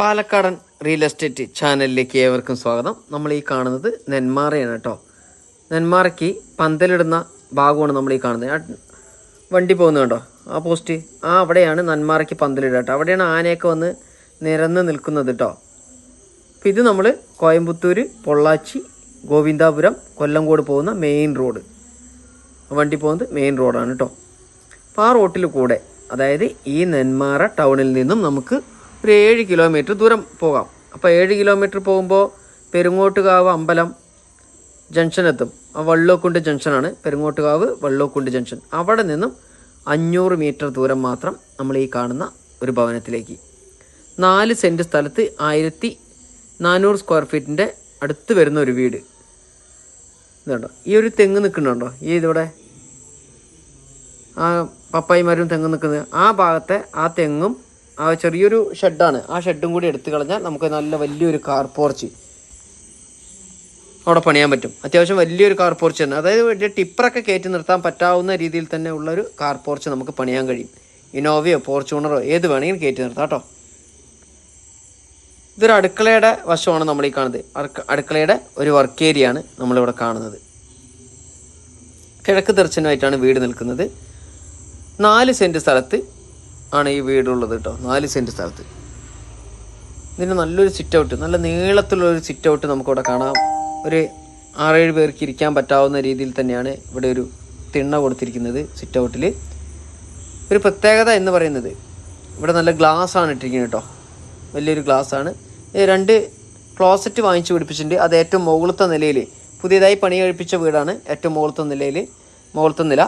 പാലക്കാടൻ real estate ചാനലിലേക്ക് ഏവർക്കും സ്വാഗതം. നമ്മൾ ഈ കാണുന്നത് നെന്മാറയാണ് കേട്ടോ. നെന്മാറയ്ക്ക് പന്തലിടുന്ന ഭാഗമാണ് നമ്മൾ ഈ കാണുന്നത്. വണ്ടി പോകുന്നത് കേട്ടോ ആ പോസ്റ്റ് ആ അവിടെയാണ് നെന്മാറയ്ക്ക് പന്തലിടുക കേട്ടോ. അവിടെയാണ് ആനയൊക്കെ വന്ന് നിരന്ന് നിൽക്കുന്നത് കേട്ടോ. ഇത് നമ്മൾ കോയമ്പത്തൂർ പൊള്ളാച്ചി ഗോവിന്ദാപുരം കൊല്ലംകോട് പോകുന്ന മെയിൻ റോഡ് വണ്ടി പോകുന്നത് മെയിൻ റോഡാണ് കേട്ടോ. അപ്പോൾ ആ റോട്ടിൽ കൂടെ അതായത് ഈ നെന്മാറ ടൗണിൽ നിന്നും നമുക്ക് ഒരു ഏഴ് കിലോമീറ്റർ ദൂരം പോകാം. അപ്പോൾ ഏഴ് കിലോമീറ്റർ പോകുമ്പോൾ പെരുങ്ങോട്ടുകാവ് അമ്പലം ജംഗ്ഷൻ എത്തും. ആ വള്ളോക്കുണ്ട് ജംഗ്ഷനാണ് പെരുങ്ങോട്ടുകാവ് വള്ളോക്കുണ്ട് ജംഗ്ഷൻ അവിടെ നിന്നും അഞ്ഞൂറ് മീറ്റർ ദൂരം മാത്രം നമ്മൾ ഈ കാണുന്ന ഒരു ഭവനത്തിലേക്ക്. നാല് സെന്റ് സ്ഥലത്ത് ആയിരത്തി നാനൂറ് സ്ക്വയർ ഫീറ്റിന്റെ അടുത്ത് വരുന്ന ഒരു വീട്. ഇതുണ്ടോ ഈ ഒരു തെങ്ങ് നിൽക്കുന്നുണ്ടോ? ഈ ഇതിവിടെ? ആ പപ്പായിമാരും തെങ്ങ് നിൽക്കുന്നത്. ആ ഭാഗത്തെ ആ തെങ്ങും ആ ചെറിയൊരു ഷെഡാണ്. ആ ഷെഡും കൂടി എടുത്തു കളഞ്ഞാൽ നമുക്ക് നല്ല വലിയൊരു കാർ പോർച്ച് അവിടെ പണിയാൻ പറ്റും. അത്യാവശ്യം വലിയൊരു കാർ പോർച്ച് തന്നെ. അതായത് വലിയ ടിപ്പറൊക്കെ കയറ്റി നിർത്താൻ പറ്റാവുന്ന രീതിയിൽ തന്നെ ഉള്ളൊരു കാർ പോർച്ച് നമുക്ക് പണിയാൻ കഴിയും. ഇനോവയോ ഫോർച്യൂണറോ ഏത് വേണമെങ്കിലും കയറ്റി നിർത്താം കേട്ടോ. ഇതൊരു അടുക്കളയുടെ വശമാണ് നമ്മൾ ഈ കാണുന്നത്. അടുക്ക- അടുക്കളയുടെ ഒരു വർക്ക് ഏരിയ ആണ് നമ്മളിവിടെ കാണുന്നത്. കിഴക്ക് ദർശനമായിട്ടാണ് വീട് നിൽക്കുന്നത്. നാല് സെന്റ് സ്ഥലത്ത് ആണ് ഈ വീടുള്ളത് കേട്ടോ. നാല് സെന്റ് സ്ഥലത്ത്. ഇതിന് നല്ലൊരു സിറ്റ് ഔട്ട് നല്ല നീളത്തിലുള്ളൊരു സിറ്റ് ഔട്ട് നമുക്കിവിടെ കാണാം. ഒരു ആറേഴ് പേർക്ക് ഇരിക്കാൻ പറ്റാവുന്ന രീതിയിൽ തന്നെയാണ് ഇവിടെ ഒരു തിണ്ണ കൊടുത്തിരിക്കുന്നത് സിറ്റ് ഔട്ടിൽ ഒരു പ്രത്യേകത എന്ന് പറയുന്നത് ഇവിടെ നല്ല ഗ്ലാസ് ആണ് ഇട്ടിരിക്കുന്നത് കേട്ടോ. വലിയൊരു ഗ്ലാസ് ആണ്. രണ്ട് ക്ലോസറ്റ് വാങ്ങിച്ചു പിടിപ്പിച്ചിട്ടുണ്ട്. അത് ഏറ്റവും മുകളിലത്തെ നിലയിൽ പുതിയതായി പണി കഴിപ്പിച്ച വീടാണ് ഏറ്റവും മുകളിലത്തെ നിലയിൽ മുകളിലത്തെ നില.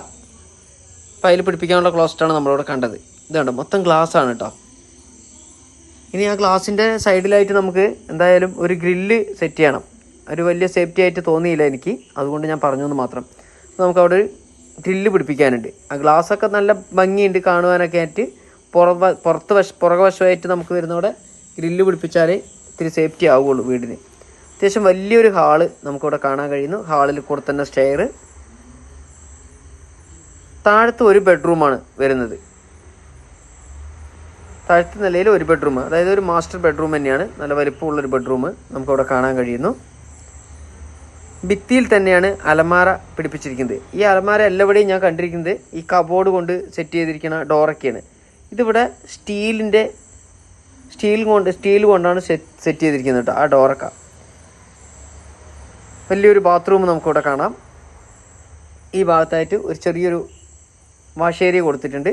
അപ്പം അതിൽ പിടിപ്പിക്കാനുള്ള ക്ലോസറ്റാണ് നമ്മളിവിടെ കണ്ടത്. ഇതുണ്ട്. മൊത്തം ഗ്ലാസ് ആണ് കേട്ടോ ഇനി ആ ഗ്ലാസിന്റെ സൈഡിലായിട്ട് നമുക്ക് എന്തായാലും ഒരു ഗ്രില്ല് സെറ്റ് ചെയ്യണം. ഒരു വലിയ സേഫ്റ്റി ആയിട്ട് തോന്നിയില്ല എനിക്ക്. അതുകൊണ്ട് ഞാൻ പറഞ്ഞു എന്ന് മാത്രം നമുക്ക് അവിടെ ഒരു ഗ്രില്ല് പിടിപ്പിക്കാനുണ്ട്. ആ ഗ്ലാസ്സൊക്കെ നല്ല ഭംഗിയുണ്ട് കാണുവാനൊക്കെ ആയിട്ട്. പുറവ പുറത്ത് വശ പുറകുവശമായിട്ട് നമുക്ക് വരുന്നവിടെ ഗ്രില്ല് പിടിപ്പിച്ചാലേ ഇത്തിരി സേഫ്റ്റി ആവുകയുള്ളൂ വീടിന്. അത്യാവശ്യം വലിയൊരു ഹാൾ നമുക്കിവിടെ കാണാൻ കഴിയുന്നു. ഹാളിൽ കൂടെ തന്നെ സ്റ്റെയർ താഴത്ത് ഒരു ബെഡ്റൂമാണ് വരുന്നത്. താഴത്തെ നിലയിൽ ഒരു ബെഡ്റൂം അതായത് ഒരു മാസ്റ്റർ ബെഡ്റൂം തന്നെയാണ്. നല്ല വലിപ്പമുള്ളൊരു ബെഡ്റൂം നമുക്കവിടെ കാണാൻ കഴിയുന്നു. ഭിത്തിയിൽ തന്നെയാണ് അലമാര പിടിപ്പിച്ചിരിക്കുന്നത്. ഈ അലമാര എല്ലാവിടെയും ഞാൻ കണ്ടിരിക്കുന്നത് ഈ കബോർഡ് കൊണ്ട് സെറ്റ് ചെയ്തിരിക്കുന്ന ഡോറൊക്കെയാണ് ഇതിവിടെ സ്റ്റീലിന്റെ സ്റ്റീൽ കൊണ്ട് സ്റ്റീൽ കൊണ്ടാണ് സെറ്റ് ചെയ്തിരിക്കുന്നത് കേട്ടോ ആ ഡോറൊക്കെ വലിയൊരു ബാത്റൂം നമുക്കിവിടെ കാണാം. ഈ ഭാഗത്തായിട്ട് ഒരു ചെറിയൊരു വാഷേരിയ കൊടുത്തിട്ടുണ്ട്.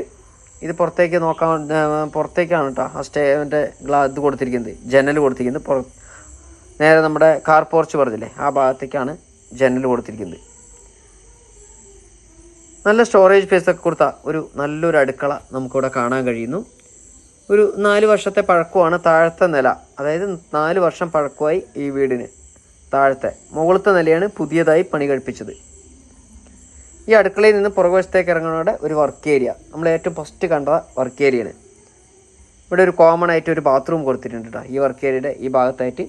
ഇത് പുറത്തേക്ക് നോക്കാൻ പുറത്തേക്കാണ് കേട്ടോ ആ സ്റ്റേന്റെ ഗ്ലാ ഇത് കൊടുത്തിരിക്കുന്നത്. ജനൽ കൊടുത്തിരിക്കുന്നത്. പുറ നേരെ നമ്മുടെ കാർ പോർച്ച് പറഞ്ഞില്ലേ? ആ ഭാഗത്തേക്കാണ് ജനൽ കൊടുത്തിരിക്കുന്നത്. നല്ല സ്റ്റോറേജ് സ്പേസ് ഒക്കെ കൊടുത്ത ഒരു നല്ലൊരു അടുക്കള നമുക്കിവിടെ കാണാൻ കഴിയുന്നു. ഒരു നാല് വർഷത്തെ പഴക്കമാണ് താഴത്തെ നില. അതായത് നാല് വർഷം പഴക്കമായി ഈ വീടിന് താഴത്തെ. മുകളത്തെ നിലയാണ് പുതിയതായി പണി കഴിപ്പിച്ചത്. ഈ അടുക്കളയിൽ നിന്ന് പുറകുവശത്തേക്ക് ഇറങ്ങുന്നവിടെ ഒരു വർക്ക് ഏരിയ നമ്മൾ ഏറ്റവും ഫസ്റ്റ് കണ്ട വർക്ക് ഏരിയയാണ് ഇവിടെ ഒരു കോമൺ ആയിട്ട് ഒരു ബാത്റൂം കൊടുത്തിട്ടുണ്ട് കേട്ടോ ഈ വർക്ക് ഏരിയയുടെ ഈ ഭാഗത്തായിട്ട്.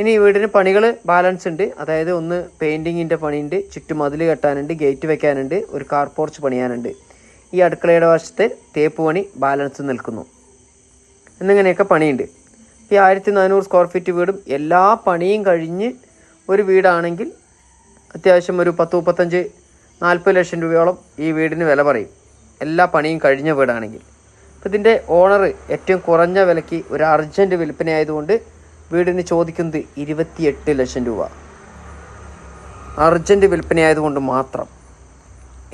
ഇനി ഈ വീടിന് പണികൾ ബാലൻസ് ഉണ്ട്. അതായത് ഒന്ന് പെയിന്റിങ്ങിന്റെ പണിയുണ്ട് ചുറ്റും മതിൽ കെട്ടാനുണ്ട് ഗേറ്റ് വെക്കാനുണ്ട് ഒരു കാർ പോർച്ച് പണിയാനുണ്ട്. ഈ അടുക്കളയുടെ വശത്ത് തേപ്പ് പണി ബാലൻസ് നിൽക്കുന്നു. എന്നിങ്ങനെയൊക്കെ പണിയുണ്ട്. ഈ ആയിരത്തി നാനൂറ് സ്ക്വയർ ഫീറ്റ് വീടും എല്ലാ പണിയും കഴിഞ്ഞ് ഒരു വീടാണെങ്കിൽ അത്യാവശ്യം ഒരു പത്ത് മുപ്പത്തഞ്ച് നാൽപ്പത് ലക്ഷം രൂപയോളം ഈ വീടിന് വില പറയും. എല്ലാ പണിയും കഴിഞ്ഞ വീടാണെങ്കിൽ. അപ്പോൾ ഇതിന്റെ ഓണർ ഏറ്റവും കുറഞ്ഞ വിലയ്ക്ക് ഒരു അർജന്റ് വിൽപ്പന ആയതുകൊണ്ട് വീടിന് ചോദിക്കുന്നത് ഇരുപത്തിയെട്ട് ലക്ഷം രൂപ. അർജന്റ് വിൽപ്പന ആയതുകൊണ്ട് മാത്രം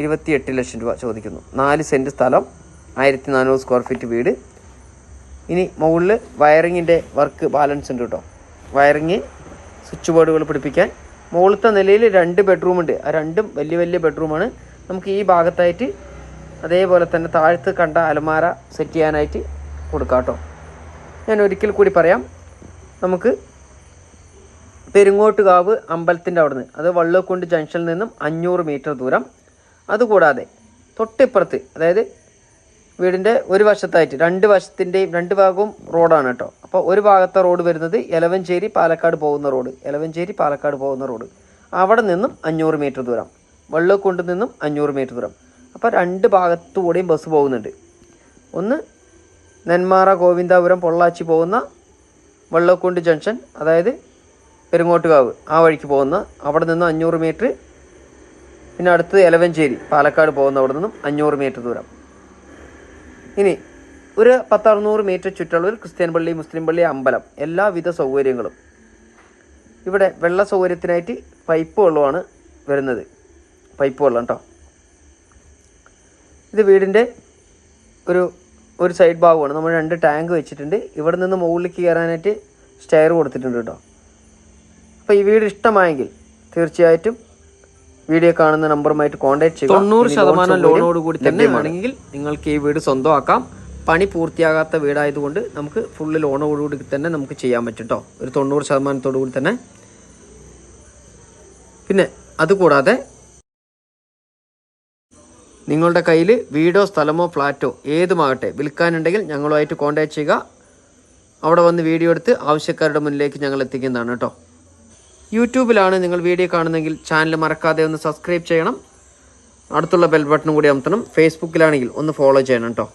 ഇരുപത്തിയെട്ട് ലക്ഷം രൂപ ചോദിക്കുന്നു. നാല് സെന്റ് സ്ഥലം ആയിരത്തി നാനൂറ് സ്ക്വയർ ഫീറ്റ് വീട്. ഇനി മുകളിൽ വയറിങ്ങിന്റെ വർക്ക് ബാലൻസ് ഉണ്ട് കേട്ടോ വയറിങ് സ്വിച്ച് ബോർഡുകൾ പിടിപ്പിക്കാൻ മുകളിലത്തെ നിലയിൽ രണ്ട് ബെഡ്റൂം ഉണ്ട്. ആ രണ്ടും വലിയ വലിയ ബെഡ്റൂമാണ് നമുക്ക് ഈ ഭാഗത്തായിട്ട് അതേപോലെ തന്നെ താഴത്ത് കണ്ട അലമാര സെറ്റ് ചെയ്യാനായിട്ട് കൊടുക്കാം കേട്ടോ. ഞാൻ ഒരിക്കൽ കൂടി പറയാം. നമുക്ക് പെരുങ്ങോട്ടുകാവ് അമ്പലത്തിന്റെ അവിടുന്ന് അത് വള്ളക്കുണ്ട് ജംഗ്ഷനിൽ നിന്നും അഞ്ഞൂറ് മീറ്റർ ദൂരം. അതുകൂടാതെ തൊട്ടിപ്പുറത്ത് അതായത് വീടിന്റെ ഒരു വശത്തായിട്ട് രണ്ട് വശത്തിന്റെയും രണ്ട് ഭാഗവും റോഡാണ് കേട്ടോ. അപ്പോൾ ഒരു ഭാഗത്തെ റോഡ് വരുന്നത് എലവഞ്ചേരി പാലക്കാട് പോകുന്ന റോഡ് എലവഞ്ചേരി പാലക്കാട് പോകുന്ന റോഡ്. അവിടെ നിന്നും അഞ്ഞൂറ് മീറ്റർ ദൂരം വെള്ളക്കുണ്ട് നിന്നും അഞ്ഞൂറ് മീറ്റർ ദൂരം. അപ്പോൾ രണ്ട് ഭാഗത്തുകൂടെയും ബസ് പോകുന്നുണ്ട്. ഒന്ന് നെന്മാറ ഗോവിന്ദാപുരം പൊള്ളാച്ചി പോകുന്ന വെള്ളക്കുണ്ട് ജംഗ്ഷൻ അതായത് പെരുങ്ങോട്ടുകാവ് ആ വഴിക്ക് പോകുന്ന അവിടെ നിന്നും അഞ്ഞൂറ് മീറ്റർ. പിന്നെ അടുത്ത് എലവഞ്ചേരി പാലക്കാട് പോകുന്ന അവിടെ നിന്നും അഞ്ഞൂറ് മീറ്റർ ദൂരം. ഇനി ഒരു പത്തറുന്നൂറ് മീറ്റർ ചുറ്റളവിൽ ക്രിസ്ത്യൻ പള്ളി മുസ്ലിം പള്ളി അമ്പലം. എല്ലാവിധ സൗകര്യങ്ങളും. ഇവിടെ വെള്ള സൗകര്യത്തിനായിട്ട് പൈപ്പ് വെള്ളമാണ് വരുന്നത്. പൈപ്പ് വെള്ളം കേട്ടോ ഇത് വീടിന്റെ ഒരു ഒരു സൈഡ് ഭാഗമാണ്. നമ്മൾ രണ്ട് ടാങ്ക് വെച്ചിട്ടുണ്ട്. ഇവിടെ നിന്ന് മുകളിലേക്ക് കയറാനായിട്ട് സ്റ്റെയർ കൊടുത്തിട്ടുണ്ട് കേട്ടോ അപ്പോൾ ഈ വീട് ഇഷ്ടമായെങ്കിൽ തീർച്ചയായിട്ടും വീഡിയോ കാണുന്ന നമ്പറുമായിട്ട് കോൺടാക്ട് ചെയ്യുക. തൊണ്ണൂറ് ശതമാനം ലോണോട് കൂടി തന്നെ ആണെങ്കിൽ നിങ്ങൾക്ക് ഈ വീട് സ്വന്തമാക്കാം. പണി പൂർത്തിയാകാത്ത വീടായതുകൊണ്ട് നമുക്ക് ഫുള്ള് ലോണോടുകൂടി തന്നെ നമുക്ക് ചെയ്യാൻ പറ്റും കേട്ടോ ഒരു തൊണ്ണൂറ് ശതമാനത്തോടു കൂടി തന്നെ. പിന്നെ അതുകൂടാതെ നിങ്ങളുടെ കയ്യിൽ വീടോ സ്ഥലമോ ഫ്ലാറ്റോ ഏതുമാകട്ടെ വിൽക്കാനുണ്ടെങ്കിൽ ഞങ്ങളുമായിട്ട് കോൺടാക്ട് ചെയ്യുക. അവിടെ വന്ന് വീഡിയോ എടുത്ത് ആവശ്യക്കാരുടെ മുന്നിലേക്ക് ഞങ്ങൾ എത്തിക്കുന്നതാണ് കേട്ടോ യൂട്യൂബിലാണ് നിങ്ങൾ വീഡിയോ കാണുന്നതെങ്കിൽ ചാനൽ മറക്കാതെ ഒന്ന് സബ്സ്ക്രൈബ് ചെയ്യണം. അടുത്തുള്ള ബെൽ ബട്ടൺ കൂടി അമർത്തണം. ഫേസ്ബുക്കിലാണെങ്കിൽ ഒന്ന് ഫോളോ ചെയ്യണം കേട്ടോ